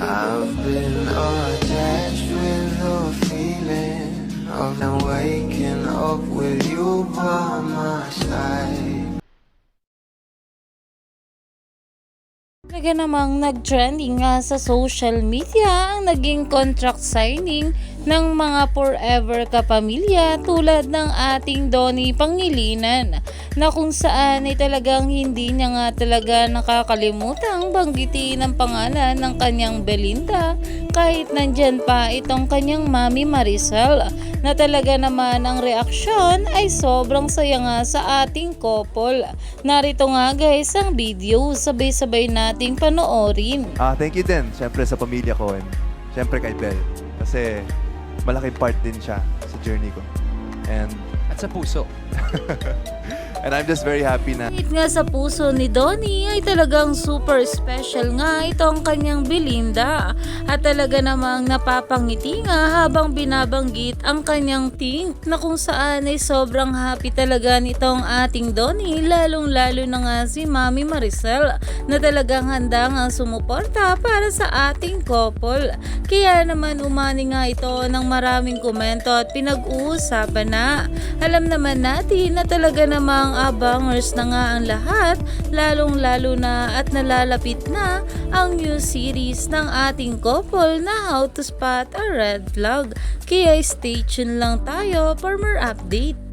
I've been attached with the feeling of now waking up with you by my side. Talaga namang nag-trending nga sa social media ang naging contract signing ng mga forever kapamilya tulad ng ating Donnie Pangilinan na kung saan ay talagang hindi niya nga talaga nakakalimutang banggitin ang pangalan ng kanyang Belinda kahit nandyan pa itong kanyang mami Maricel na talaga naman ang reaksyon ay sobrang saya nga sa ating couple. Narito nga guys ang video, sabay-sabay nating panoorin. Ah, thank you din, syempre sa pamilya ko and syempre kay Bel. Kasi malaking part din siya sa journey ko. And At sa puso. and I'm just very happy na Kahit nga sa puso ni Donnie ay talagang super special nga itong kanyang Belinda at talaga namang napapangiti nga habang binabanggit ang kanyang ting na kung saan ay sobrang happy talaga nitong ating Donnie lalong lalo na nga si Mami Maricel na talagang handa nga sumuporta para sa ating couple. Kaya naman umani nga ito ng maraming komento at pinag-uusapan na. Alam naman natin na talaga namang abangers na nga ang lahat, lalong lalo na at nalalapit na ang new series ng ating couple na How to Spot a Red Flag. Kaya stay tuned lang tayo for more update.